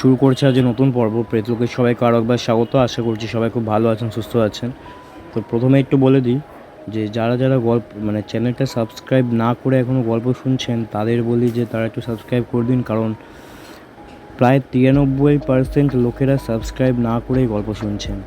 শুরু করছে আজ নতুন পর্ব। প্রেতলোকের সবাইকে আরও একবার স্বাগত। আশা করছি সবাই খুব ভালো আছেন, সুস্থ আছেন। তো প্রথমে একটু বলে দিই যে, যারা যারা গল্প মানে চ্যানেলটা সাবস্ক্রাইব না করে এখনও গল্প শুনছেন, তাদের বলি যে, তারা একটু সাবস্ক্রাইব করে দিন। কারণ প্রায় তিরানব্বই পার্সেন্ট লোকেরা সাবস্ক্রাইব না করেই গল্প শুনছেন।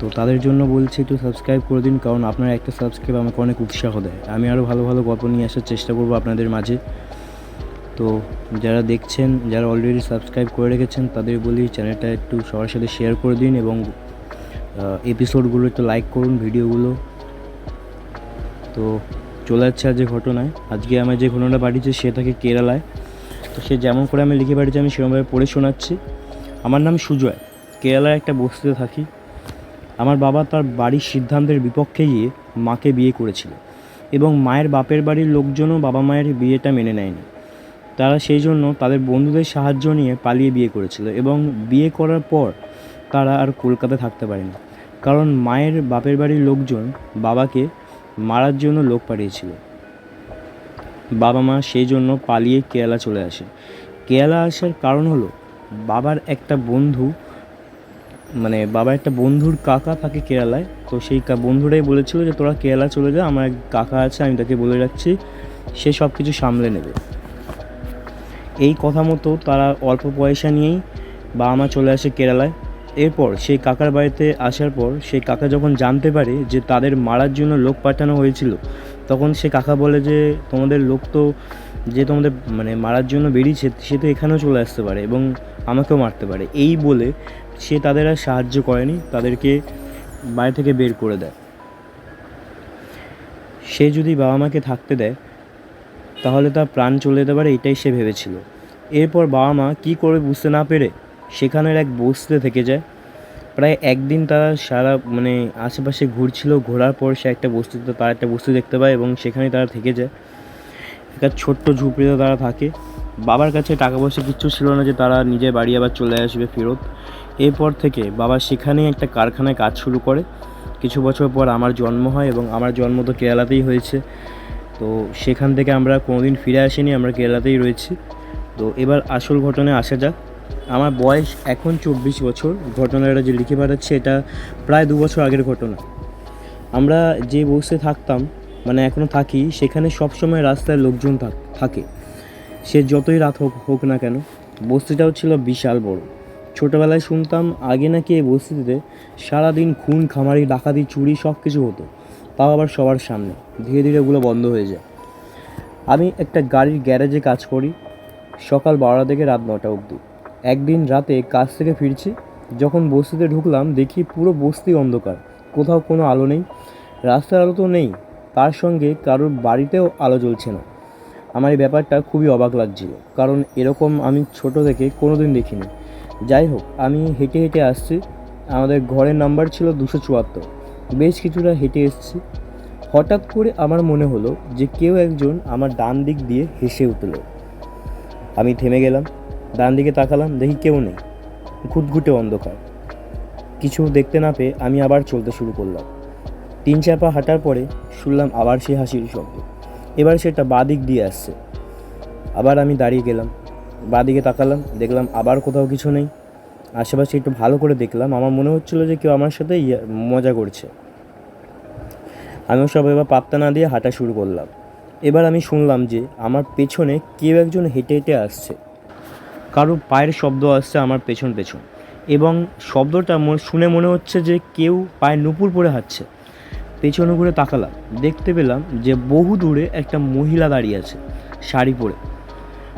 তো তাদের জন্য বলছি একটু সাবস্ক্রাইব করে দিন। কারণ আপনার একটা সাবস্ক্রাইব আমাকে অনেক উৎসাহ দেয়। আমি আরও ভালো ভালো গল্প নিয়ে আসার চেষ্টা করব আপনাদের মাঝে। তো যারা দেখছেন, যারা অলরেডি সাবস্ক্রাইব করে রেখেছেন, তাদের বলি চ্যানেলটা একটু সবার সাথে শেয়ার করে দিন এবং এপিসোডগুলো একটু লাইক করুন ভিডিওগুলো তো চলে যাচ্ছে আজ যে ঘটনায়। আজকে আমার যে ঘটনাটা পাঠিয়েছে সে থাকে কেরালায়। তো সে যেমন করে আমি লিখে পাঠিয়েছি আমি সেরকমভাবে পড়ে শোনাচ্ছি। আমার নাম সুজয়। কেরালায় একটা বস্তিতে থাকি। আমার বাবা তার বাড়ির সিদ্ধান্তের বিপক্ষে গিয়ে মাকে বিয়ে করেছিল। এবং মায়ের বাপের বাড়ির লোকজনও বাবা মায়ের বিয়েটা মেনে নেয়নি। তারা সেই জন্য তাদের বন্ধুদের সাহায্য নিয়ে পালিয়ে বিয়ে করেছিল এবং বিয়ে করার পর তারা আর কলকাতায় থাকতে পারেনি। কারণ মায়ের বাপের বাড়ির লোকজন বাবাকে মারার জন্য লোক পাঠিয়েছিল। বাবা মা সেই জন্য পালিয়ে কেরালা চলে আসে। কেরালা আসার কারণ হলো বাবার একটা বন্ধু মানে বাবার একটা বন্ধুর কাকা থাকে কেরালায়। তো সেই বন্ধুটাই বলেছিল যে তোরা কেরালা চলে যা, আমার কাকা আছে, আমি তাকে বলে রাখছি, সে সব কিছু সামলে নেবে। এই কথা মতো তারা অল্প পয়সা নিয়েই বাবা মা চলে আসে কেরালায়। এরপর সেই কাকার বাড়িতে আসার পর সেই কাকা যখন জানতে পারে যে তাদের মারার জন্য লোক পাঠানো হয়েছিল, তখন সে কাকা বলে যে, তোমাদের লোক তো, যে তোমাদের মানে মারার জন্য বেরিয়েছে, সে তো এখানেও চলে আসতে পারে এবং আমাকেও মারতে পারে। এই বলে সে তাদের আর সাহায্য করেনি, তাদেরকে বাড়ি থেকে বের করে দেয়। সে যদি বাবা মাকে থাকতে দেয় তাহলে তার প্রাণ চলে যেতে পারে, এটাই সে ভেবেছিল। এরপর বাবা মা কী করে বুঝতে না পেরে সেখানের এক বস্তিতে থেকে যায়। প্রায় একদিন তারা সারা মানে আশেপাশে ঘুরছিল, ঘোরার পর সে একটা বস্তিতে, তার একটা বস্তু দেখতে পায় এবং সেখানে তারা থেকে যায়। একটা ছোট্ট ঝুপড়িতে তারা থাকে। বাবার কাছে টাকা পয়সা কিচ্ছু ছিল না যে তারা নিজের বাড়ি আবার চলে আসবে ফেরত। এরপর থেকে বাবা সেখানেই একটা কারখানায় কাজ শুরু করে। কিছু বছর পর আমার জন্ম হয় এবং আমার জন্ম তো কেরালাতেই হয়েছে। তো সেখান থেকে আমরা কোনোদিন ফিরে আসিনি, আমরা কেরালাতেই রয়েছি। তো এবার আসল ঘটনায় আসা যাক। আমার বয়স এখন চব্বিশ বছর। ঘটনাটা যে লিখে পাঠাচ্ছে, এটা প্রায় দু বছর আগের ঘটনা। আমরা যে বসে থাকতাম মানে এখনও থাকি, সেখানে সবসময় রাস্তায় লোকজন থাক- সে যতই রাত হোক হোক না কেন, বস্তিটাও ছিল বিশাল বড়। ছোটোবেলায় শুনতাম, আগে নাকি এই বস্তিতে সারাদিন খুন, খামারি, ডাকাতি, চুরি সব কিছু হতো। তাও আবার সবার সামনে। ধীরে ধীরে ওগুলো বন্ধ হয়ে যায়। আমি একটা গাড়ির গ্যারেজে কাজ করি, সকাল বারোটা থেকে রাত নটা অবধি। একদিন রাতে কাজ থেকে ফিরছি, যখন বস্তিতে ঢুকলাম, দেখি পুরো বস্তি অন্ধকার, কোথাও কোনো আলো নেই। রাস্তার আলো তো নেই, তার সঙ্গে কারোর বাড়িতেও আলো জ্বলছে না। আমার এই ব্যাপারটা খুবই অবাক লাগছিল, কারণ এরকম আমি ছোট থেকে কোনো দিন দেখিনি। যাই হোক, আমি হেঁটে হেঁটে আসছি। আমাদের ঘরের নাম্বার ছিল দুশো চুয়াত্তর। বেশ কিছুটা হেঁটে এসেছি। হঠাৎ করে আমার মনে হলো যে কেউ একজন আমার ডান দিক দিয়ে হেসে উঠল। আমি থেমে গেলাম, ডান দিকে তাকালাম, দেখি কেউ নেই। ঘুটঘুটে অন্ধকার। কিছু দেখতে না পেয়ে আমি আবার চলতে শুরু করলাম। তিন চার পা হাঁটার পরে শুনলাম আবার সে হাসির শব্দ। এবার সেটা বাদিক দিয়ে আসছে। আবার আমি দাঁড়িয়ে গেলাম বাদিকে তাকালাম, দেখলাম আবার কোথাও কিছু নেই। আশেপাশে একটু ভালো করে দেখলাম। আমার মনে হচ্ছিল যে কেউ আমার সাথে ইয়া- মজা করছে। আমিও সব এবার পাত্তা না দিয়ে হাঁটা শুরু করলাম। এবার আমি শুনলাম যে আমার পেছনে কেউ একজন হেঁটে হেঁটে আসছে। কারও পায়ের শব্দ আসছে আমার পেছন পেছন। এবং শব্দটা শুনে মনে হচ্ছে যে কেউ পায়ে নুপুর পরে হাঁটছে। পেছনে ঘুরে তাকালাম। দেখতে পেলাম যে বহু দূরে একটা মহিলা দাঁড়িয়ে আছে শাড়ি পরে।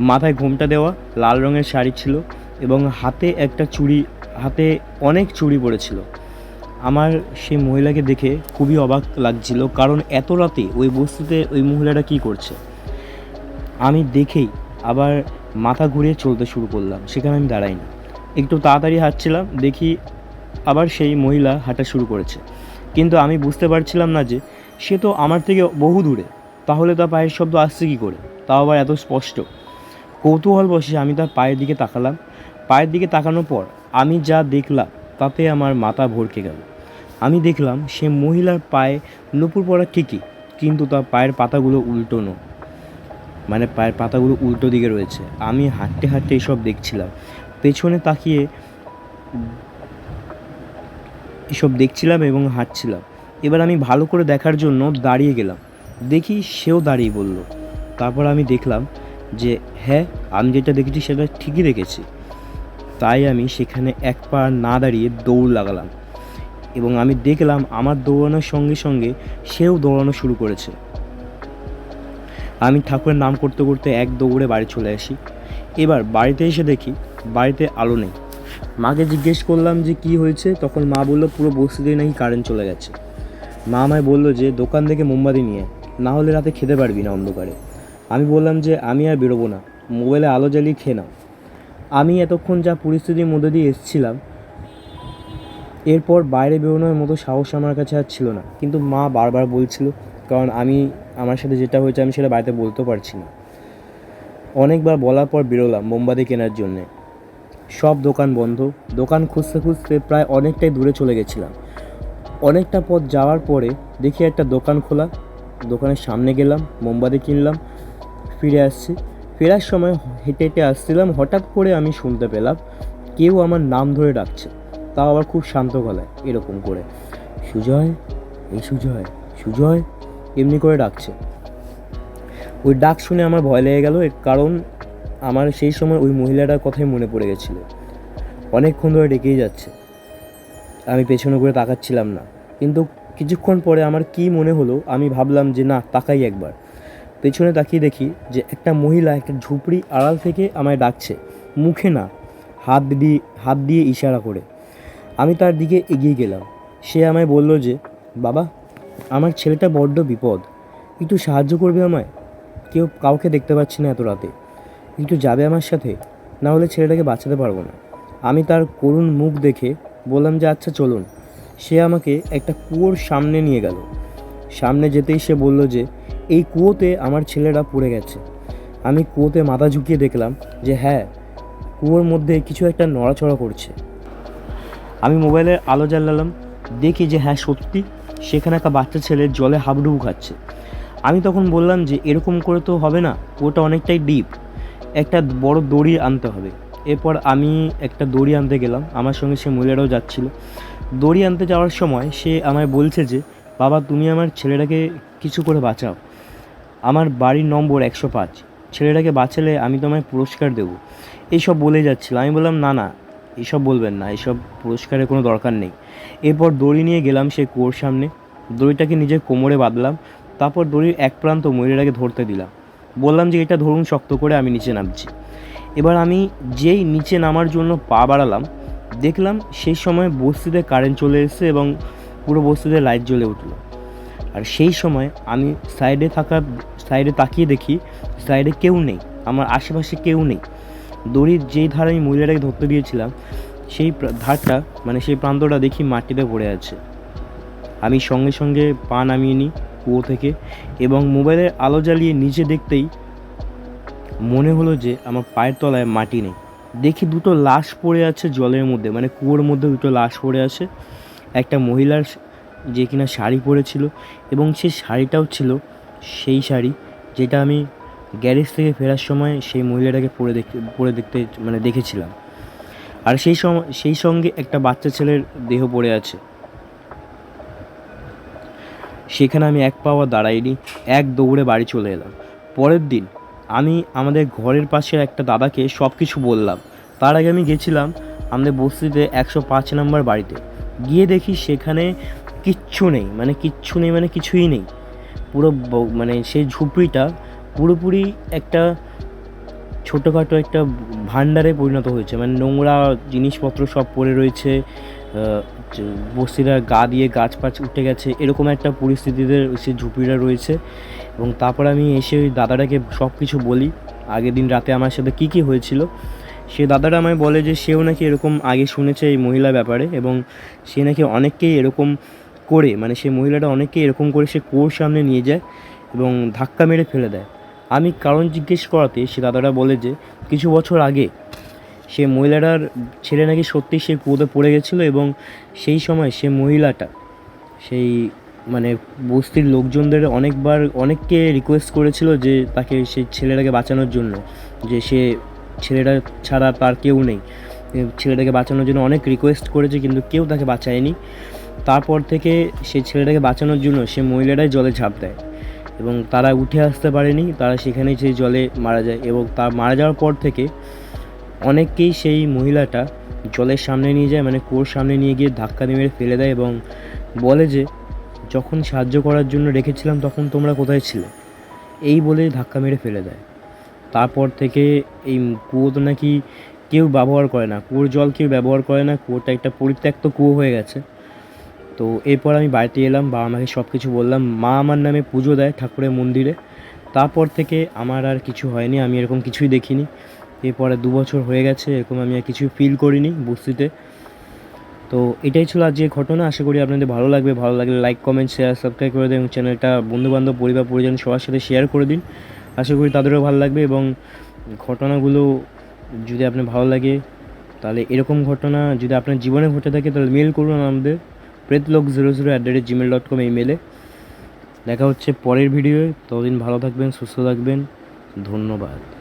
মাথায় ঘোমটা দেওয়া, লাল রঙের শাড়ি ছিল। এবং হাতে একটা চুড়ি, হাতে অনেক চুড়ি পড়েছিল আমার সেই মহিলাকে দেখে খুবই অবাক লাগছিল, কারণ এত রাতে ওই বস্তুতে ওই মহিলাটা কী করছে? আমি দেখেই আবার মাথা ঘুরিয়ে চলতে শুরু করলাম, সেখানে আমি দাঁড়াইনি। একটু তাড়াতাড়ি হাঁটছিলাম, দেখি আবার সেই মহিলা হাঁটা শুরু করেছে। কিন্তু আমি বুঝতে পারছিলাম না যে সে তো আমার থেকে বহু দূরে, তাহলে তার পায়ের শব্দ আসছে কী করে? তাও আবার এত স্পষ্ট। কৌতূহল বসে আমি তার পায়ের দিকে তাকালাম পায়ের দিকে তাকানোর পর আমি যা দেখলাম তাতে আমার মাথা ভরকে গেল। আমি দেখলাম সে মহিলার পায়ে নুপুর পরা ঠিকই কিন্তু তার পায়ের পাতাগুলো উল্টোনো মানে পায়ের পাতাগুলো উল্টো দিকে রয়েছে। আমি হাঁটতে হাঁটতে এসব দেখছিলাম। পেছনে তাকিয়ে এসব দেখছিলাম এবং হাঁটছিলাম। এবার আমি ভালো করে দেখার জন্য দাঁড়িয়ে গেলাম। দেখি সেও দাঁড়িয়ে বলল। তারপর আমি দেখলাম যে হ্যাঁ আমি যেটা দেখেছি সেটা ঠিকই দেখেছি। তাই আমি সেখানে এক পা না দাঁড়িয়ে দৌড় লাগালাম এবং আমি দেখলাম আমার দৌড়ানোর সঙ্গে সঙ্গে সেও দৌড়ানো শুরু করেছে। আমি ঠাকুরের নাম করতে করতে এক দৌড়ে বাড়ি চলে আসি। এবার বাড়িতে এসে দেখি বাড়িতে আলো নেই। মাকে জিজ্ঞেস করলাম যে কি হয়েছে? তখন মা বলল, পুরো বস্তিতেই নাকি কারেন্ট চলে গেছে। মা আমায় বলল যে, দোকান থেকে মোমবাতি নিয়ে না হলে রাতে খেতে পারবি না অন্ধকারে। আমি বললাম যে, আমি আর বেরোবো না, মোবাইলে আলো জ্বালিয়ে খেয়ে নাও। আমি এতক্ষণ যা পরিস্থিতির মধ্যে দিয়ে এসেছিলাম, এরপর বাইরে বেরোনোর মতো সাহস আমার কাছে আর ছিল না। কিন্তু মা বারবার বলছিল, কারণ আমি, আমার সাথে যেটা হয়েছে আমি সেটা বাড়িতে বলতে পারছি না। অনেকবার বলার পর বেরোলাম মোমবাতি কেনার জন্যে। সব দোকান বন্ধ। দোকান খুঁজতে খুঁজতে প্রায় অনেকটাই দূরে চলে গেছিলাম। অনেকটা পথ যাওয়ার পরে দেখি একটা দোকান খোলা। দোকানের সামনে গেলাম, মোমবাতি কিনলাম, ফিরে আসছি। ফেরার সময় হেঁটে হেঁটে আসছিলাম, হঠাৎ করে আমি শুনতে পেলাম কেউ আমার নাম ধরে ডাকছে। তাও আবার খুব শান্ত গলায়, এরকম করে, সুজয়, এই সুজয় সুজয়, এমনি করে ডাকছে। ওই ডাক শুনে আমার ভয় লেগে গেল কারণ আমার সেই সময় ওই মহিলাটার কথাই মনে পড়ে গেছিল। অনেকক্ষণ ধরে ডেকেই যাচ্ছে। আমি পেছনে করে তাকাচ্ছিলাম না। কিন্তু কিছুক্ষণ পরে আমার কি মনে হলো, আমি ভাবলাম যে না, তাকাই একবার। পেছনে তাকিয়ে দেখি যে একটা মহিলা একটা ঝুপড়ি আড়াল থেকে আমায় ডাকছে। মুখে না, হাত দিয়ে হাত দিয়ে ইশারা করে। আমি তার দিকে এগিয়ে গেলাম। সে আমায় বলল যে, বাবা, আমার ছেলেটা বড্ড বিপদ। একটু সাহায্য করবে আমায়? কেউ কাউকে দেখতে পাচ্ছি না এত রাতে। একটু যাবে আমার সাথে? না হলে ছেলেটাকে বাঁচাতে পারব না। আমি তার করুণ মুখ দেখে বললাম যে আচ্ছা চলুন। সে আমাকে একটা কুয়োর সামনে নিয়ে গেল। সামনে যেতেই সে বলল যে এই কুয়োতে আমার ছেলেরা পড়ে গেছে। আমি কুয়োতে মাথা ঝুঁকিয়ে দেখলাম যে হ্যাঁ কুয়োর মধ্যে কিছু একটা নড়াচড়া করছে। আমি মোবাইলের আলো জ্বালালাম, দেখি যে হ্যাঁ সত্যি, সেখানে একটা বাচ্চা ছেলে জলে হাবডুবু খাচ্ছে। আমি তখন বললাম যে, এরকম করে তো হবে না, কুয়োটা অনেকটাই ডিপ একটা বড় দড়ি আনতে হবে। এরপর আমি একটা দড়ি আনতে গেলাম, আমার সঙ্গে সে মহিলারাও যাচ্ছিল। দড়ি আনতে যাওয়ার সময় সে আমায় বলছে যে, বাবা, তুমি আমার ছেলেটাকে কিছু করে বাঁচাও। আমার বাড়ির নম্বর একশো পাঁচ। ছেলেটাকে বাঁচালে আমি তোমায় পুরস্কার দেবো। এইসব বলে যাচ্ছিল। আমি বললাম, না না, এসব বলবেন না, এসব পুরস্কারের কোনো দরকার নেই। এরপর দড়ি নিয়ে গেলাম সেই কুয়োর সামনে। দড়িটাকে নিজের কোমরে বাঁধলাম। তারপর দড়ির এক প্রান্ত মহিলাটাকে ধরতে দিলাম। বললাম যে, এটা ধরুন শক্ত করে, আমি নিচে নামছি। এবার আমি যেই নিচে নামার জন্য পা বাড়ালাম, দেখলাম সেই সময় বস্তিতে কারেন্ট চলে এসেছে এবং পুরো বস্তিতে লাইট জ্বলে উঠল। আর সেই সময় আমি সাইডে থাকা সাইডে তাকিয়ে দেখি সাইডে কেউ নেই, আমার আশেপাশে কেউ নেই। দড়ির যেই ধারে আমি মহিলাটাকে ধরতে দিয়েছিলাম সেই ধারটা মানে সেই প্রান্তটা দেখি মাটিতে পড়ে আছে। আমি সঙ্গে সঙ্গে পা নামিয়ে নিই কুয়ো থেকে এবং মোবাইলের আলো জ্বালিয়ে নিচে দেখতেই মনে হলো যে আমার পায়ের তলায় মাটি নেই। দেখি দুটো লাশ পড়ে আছে জলের মধ্যে মানে কুয়োর মধ্যে দুটো লাশ পড়ে আছে। একটা মহিলার যে কিনা শাড়ি পরেছিল এবং সেই শাড়িটাও ছিল সেই শাড়ি যেটা আমি গ্যারেজ থেকে ফেরার সময় সেই মহিলাটাকে পরে দেখতে পরে দেখতে মানে দেখেছিলাম। আর সেই সময় সেই সঙ্গে একটা বাচ্চা ছেলের দেহ পড়ে আছে। সেখানে আমি এক পাওয়া দাঁড়াইনি, এক দৌড়ে বাড়ি চলে এলাম। পরের দিন আমি আমাদের ঘরের পাশের একটা দাদাকে সব কিছু বললাম। তার আগে আমি গেছিলাম আমাদের বস্তিতে একশো পাঁচ নম্বর বাড়িতে। গিয়ে দেখি সেখানে কিচ্ছু নেই মানে কিচ্ছু নেই মানে কিছুই নেই। পুরো মানে সেই ঝুপড়িটা পুরোপুরি একটা ছোটোখাটো একটা ভাণ্ডারে পরিণত হয়েছে। মানে নোংরা জিনিসপত্র সব পড়ে রয়েছে বস্তিরা গা দিয়ে গাছ পাছ উঠে গেছে, এরকম একটা পরিস্থিতিতে সেই ঝুপড়িটা রয়েছে। এবং তারপর আমি এসে ওই দাদাটাকে সব কিছু বলি, আগের দিন রাতে আমার সাথে কী কী হয়েছিল। সে দাদাটা আমায় বলে যে, সেও নাকি এরকম আগে শুনেছে এই মহিলা ব্যাপারে, এবং সে নাকি অনেককেই এরকম করে মানে সেই মহিলাটা অনেককেই এরকম করে সে কুয়োর সামনে নিয়ে যায় এবং ধাক্কা মেরে ফেলে দেয়। আমি কারণ জিজ্ঞেস করাতে সে দাদাটা বলে যে, কিছু বছর আগে সে মহিলাটার ছেলে নাকি সত্যি সে কুয়োতে পড়ে গেছিল এবং সেই সময় সে মহিলাটা, সেই মানে বস্তির লোকজনদের অনেকবার, অনেককে রিকোয়েস্ট করেছিল যে তাকে সেই ছেলেটাকে বাঁচানোর জন্য, যে সে ছেলেটা ছাড়া তার কেউ নেই। ছেলেটাকে বাঁচানোর জন্য অনেক রিকোয়েস্ট করেছে কিন্তু কেউ তাকে বাঁচায়নি। তারপর থেকে সেই ছেলেটাকে বাঁচানোর জন্য সে মহিলাটাই জলে ঝাঁপ দেয় এবং তারা উঠে আসতে পারেনি, তারা সেখানেই সেই জলে মারা যায় এবং তার মারা যাওয়ার পর থেকে অনেককেই সেই মহিলাটা জলের সামনে নিয়ে যায় মানে কুয়োর সামনে নিয়ে গিয়ে ধাক্কা দিয়ে মেরে ফেলে দেয় এবং বলে যে, যখন সাহায্য করার জন্য রেখেছিলাম তখন তোমরা কোথায় ছিলে? এই বলে ধাক্কা মেরে ফেলে দেয়। তারপর থেকে এই কুয়ো তো নাকি কেউ ব্যবহার করে না, কুয়োর জল কেউ ব্যবহার করে না কুয়োটা একটা পরিত্যক্ত কুয়ো হয়ে গেছে। তো এরপর আমি বাড়িতে এলাম, বাবা মাকে সব কিছু বললাম, মা আমার নামে পুজো দেয় ঠাকুরের মন্দিরে। তারপর থেকে আমার আর কিছু হয়নি, আমি এরকম কিছুই দেখিনি। এরপরে দু বছর হয়ে গেছে, এরকম আমি আর কিছুই ফিল করিনি বস্তিতে। তো এটাই ছিল আজকের ঘটনা, আশা করি আপনাদের ভালো লাগবে। ভালো লাগলে লাইক কমেন্ট শেয়ার সাবস্ক্রাইব করে দিন চ্যানেলটা বন্ধুবান্ধব, পরিবার, পরিজন সবার সাথে শেয়ার করে দিন। আশা করি তাদেরও ভালো লাগবে এবং ঘটনাগুলো যদি আপনার ভালো লাগে, তাহলে এরকম ঘটনা যদি আপনার জীবনে ঘটে থাকে, তাহলে মেল করুন আমাদের। প্রেতলোক zero zero at the rate Gmail dot com এই মেলে দেখা হচ্ছে পরের ভিডিওয়ে ততদিন ভালো থাকবেন, সুস্থ থাকবেন। ধন্যবাদ।